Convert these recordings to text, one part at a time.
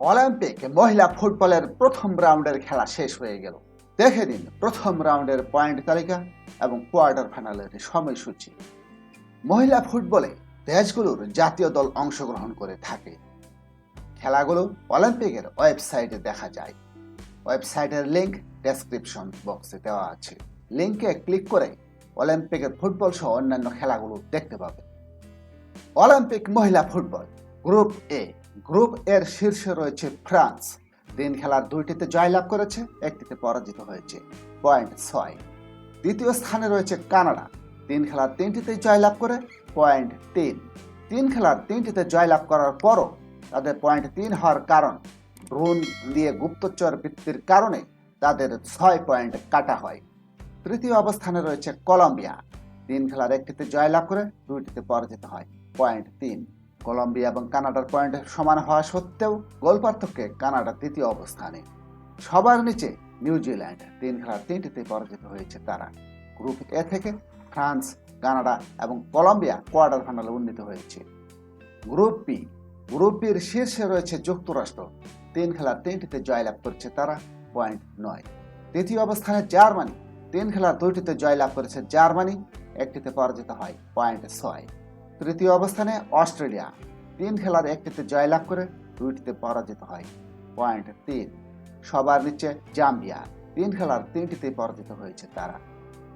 Olympic মহিলা ফুটবলের প্রথম রাউন্ডের খেলা শেষ হয়ে গেল। দেখে নিন প্রথম রাউন্ডের পয়েন্ট তালিকা এবং কোয়ার্টার ফাইনালের সময়সূচি। মহিলা ফুটবলে দেশগুলোর জাতীয় দল অংশগ্রহণ করে থাকে। খেলাগুলো অলিম্পিকের ওয়েবসাইটে দেখা যায়। ওয়েবসাইটের লিঙ্ক ডেসক্রিপশন বক্সে দেওয়া আছে। লিঙ্কে ক্লিক করে অলিম্পিকের ফুটবল সহ অন্যান্য খেলাগুলো দেখতে পাবে অলিম্পিক মহিলা ফুটবল গ্রুপ এ গ্রুপ এর শীর্ষে রয়েছে ফ্রান্স। তিন খেলার দুইটিতে জয়লাভ করেছে, একটিতে পরাজিত হয়েছে, পয়েন্ট ছয়। দ্বিতীয় স্থানে রয়েছে কানাডা। তিন খেলার তিনটিতে জয়লাভ করে, পয়েন্ট তিন। তিন খেলার তিনটিতে জয়লাভ করার পরও তাদের পয়েন্ট তিন হওয়ার কারণ ড্রোন দিয়ে গুপ্তচর বৃত্তির কারণে তাদের ছয় পয়েন্ট কাটা হয়। তৃতীয় অবস্থানে রয়েছে কলম্বিয়া। তিন খেলার একটিতে জয়লাভ করে, দুইটিতে পরাজিত হয়, পয়েন্ট তিন। কলম্বিয়া এবং কানাডার পয়েন্ট সমান হওয়া সত্ত্বেও গোল পার্থক্যে কানাডা তৃতীয় অবস্থানে। সবার নিচে নিউজিল্যান্ড তিন খেলার তিনটিতে পরাজিত হয়েছে তারা। গ্রুপ এ থেকে ফ্রান্স, কানাডা এবং কলম্বিয়া কোয়ার্টার ফাইনালে উন্নীত হয়েছে। গ্রুপ বি, গ্রুপ বির শীর্ষে রয়েছে যুক্তরাষ্ট্র। তিন খেলার তিনটিতে জয়লাভ করছে তারা, পয়েন্ট নয়। তৃতীয় অবস্থানে জার্মানি। তিন খেলার দুইটিতে জয়লাভ করেছে জার্মানি, একটিতে পরাজিত হয়, পয়েন্ট ছয়। তৃতীয় অবস্থানে অস্ট্রেলিয়া। তিন খেলার একটিতে জয়লাভ করে দুইটিতে পরাজিত হয়। পয়েন্ট তিন। সবার নিচে জাম্বিয়া। তিন খেলার তিনটিতে পরাজিত হয়েছে তারা।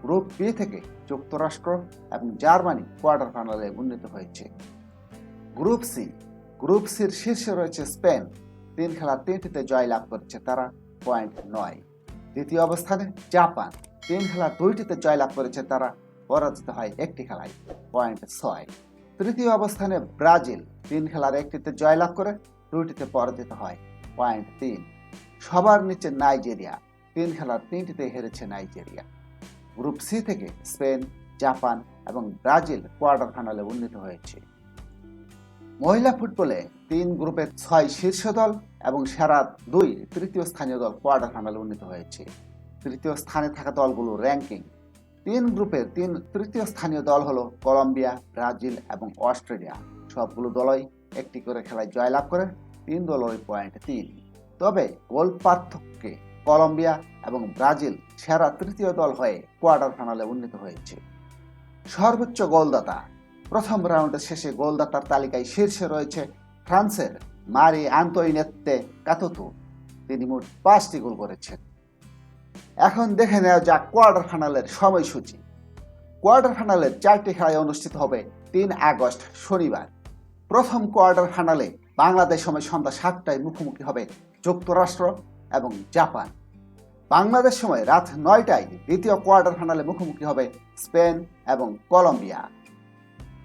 গ্রুপ বি থেকে যুক্তরাষ্ট্র এবং জার্মানি কোয়ার্টার ফাইনালে উন্নীত হয়েছে। Group C. গ্রুপ সির শীর্ষে রয়েছে স্পেন। তিন খেলার তিনটিতে জয়লাভ করেছে তারা। পয়েন্ট নয়। দ্বিতীয় অবস্থানে জাপান। তিন খেলার দুইটিতে জয়লাভ করেছে তারা। পরাজিত হয় একটি খেলায়। পয়েন্ট ছয়। তৃতীয় অবস্থানে ব্রাজিল তিন খেলার একটিতে জয়লাভ করে দুইটিতে পরাজিত হয়। পয়েন্ট তিন। সবার নিচে নাইজেরিয়া। তিন খেলার তিনটিতে হেরেছে নাইজেরিয়া। গ্রুপ সি থেকে স্পেন, জাপান এবং ব্রাজিল কোয়ার্টার ফাইনালে উন্নীত হয়েছে। মহিলা ফুটবলে তিন গ্রুপের ছয় শীর্ষ দল এবং সেরা দুই তৃতীয় স্থানীয় দল কোয়ার্টার ফাইনালে উন্নীত হয়েছে। তৃতীয় স্থানে থাকা দলগুলো র্যাঙ্কিং তিন গ্রুপের তিন তৃতীয় স্থানীয় দল হলো কলম্বিয়া, ব্রাজিল এবং অস্ট্রেলিয়া। সবগুলো দলই একটি করে খেলায় জয়লাভ করে তিন দলই পয়েন্ট তিন। তবে গোল পার্থক্যে কলম্বিয়া এবং ব্রাজিল সেরা তৃতীয় দল হয়ে কোয়ার্টার ফাইনালে উন্নীত হয়েছে। সর্বোচ্চ গোলদাতা। প্রথম রাউন্ডের শেষে গোলদাতার তালিকায় শীর্ষে রয়েছে ফ্রান্সের মারি আন্তোইনেত্তে কাতুতু। তিনি মোট পাঁচটি গোল করেছেন। এখন দেখে নেওয়া যাক কোয়ার্টার ফাইনালের সময়সূচি। কোয়ার্টার ফাইনালের চারটি খেলায় অনুষ্ঠিত হবে তিন আগস্ট, শনিবার। প্রথম কোয়ার্টার ফাইনালে বাংলাদেশ সময় সন্ধ্যা সাতটায় মুখোমুখি হবে যুক্তরাষ্ট্র এবং জাপান। বাংলাদেশ সময় রাত নয়টায় দ্বিতীয় কোয়ার্টার ফাইনালে মুখোমুখি হবে স্পেন এবং কলম্বিয়া।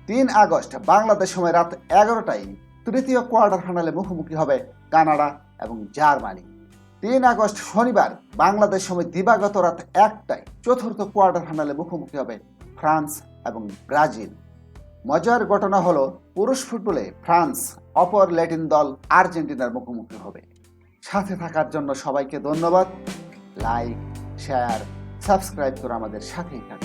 তিন আগস্ট, বাংলাদেশ সময় রাত এগারোটায় তৃতীয় কোয়ার্টার ফাইনালে মুখোমুখি হবে কানাডা এবং জার্মানি। তিন আগস্ট শনিবার বাংলাদেশ সময় দিবাগত রাত একটায় চতুর্থ কোয়ার্টার ফাইনালে মুখোমুখি হবে ফ্রান্স এবং ব্রাজিল। মজার ঘটনা হলো, পুরুষ ফুটবলে ফ্রান্স অপর ল্যাটিন দল আর্জেন্টিনার মুখোমুখি হবে। সাথে থাকার জন্য সবাইকে ধন্যবাদ। লাইক, শেয়ার, সাবস্ক্রাইব করে আমাদের সাথেই থাকুন।